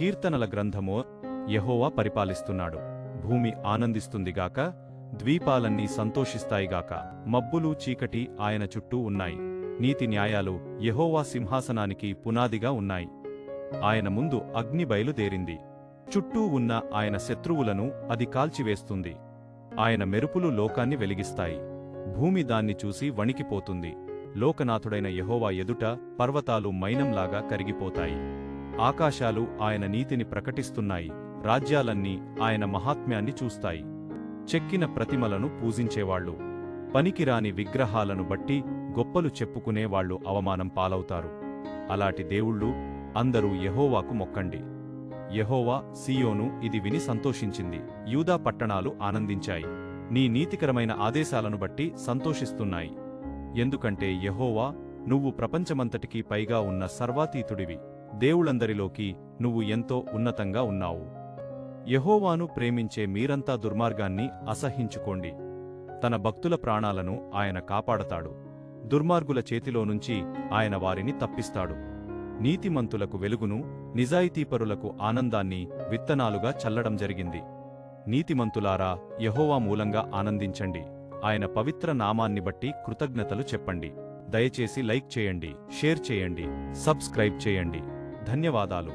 కీర్తనల గ్రంథమో యహోవా పరిపాలిస్తున్నాడు. భూమి ఆనందిస్తుందిగాక ద్వీపాలన్నీ సంతోషిస్తాయిగాక మబ్బులు చీకటి ఆయన చుట్టూ ఉన్నాయి. నీతి న్యాయాలు యహోవా సింహాసనానికి పునాదిగా ఉన్నాయి. ఆయన ముందు అగ్ని బయలుదేరింది. చుట్టూ ఉన్న ఆయన శత్రువులను అది కాల్చివేస్తుంది. ఆయన మెరుపులు లోకాన్ని వెలిగిస్తాయి. భూమి దాన్ని చూసి వణికిపోతుంది. లోకనాథుడైన యహోవా ఎదుట పర్వతాలు మైనంలాగా కరిగిపోతాయి. ఆకాశాలు ఆయన నీతిని ప్రకటిస్తున్నాయి రాజ్యాలన్నీ ఆయన మహాత్మ్యాన్ని చూస్తాయి. చెక్కిన ప్రతిమలను పూజించేవాళ్ళు పనికిరాని విగ్రహాలను బట్టి గొప్పలు చెప్పుకునేవాళ్ళు అవమానం పాలవుతారు. అలాంటి దేవుళ్ళు అందరూ యహోవాకు మొక్కండి. యహోవా సియోను ఇది విని సంతోషించింది. యూదా పట్టణాలు ఆనందించాయి. నీ నీతికరమైన ఆదేశాలను బట్టి సంతోషిస్తున్నాయి. ఎందుకంటే యహోవా నువ్వు ప్రపంచమంతటికీ పైగా ఉన్న సర్వాతీతుడివి. దేవుళ్ళందరిలోకి నువ్వు ఎంతో ఉన్నతంగా ఉన్నావు. యహోవాను ప్రేమించే మీరంతా దుర్మార్గాన్ని అసహించుకోండి. తన భక్తుల ప్రాణాలను ఆయన కాపాడతాడు. దుర్మార్గుల చేతిలో నుంచి ఆయన వారిని తప్పిస్తాడు. నీతిమంతులకు వెలుగును నిజాయితీపరులకు ఆనందాన్ని విత్తనాలుగా చల్లడం జరిగింది. నీతిమంతులారా యహోవా మూలంగా ఆనందించండి. ఆయన పవిత్ర నామాన్ని బట్టి కృతజ్ఞతలు చెప్పండి. దయచేసి లైక్ చేయండి షేర్ చేయండి సబ్స్క్రైబ్ చేయండి. ధన్యవాదాలు.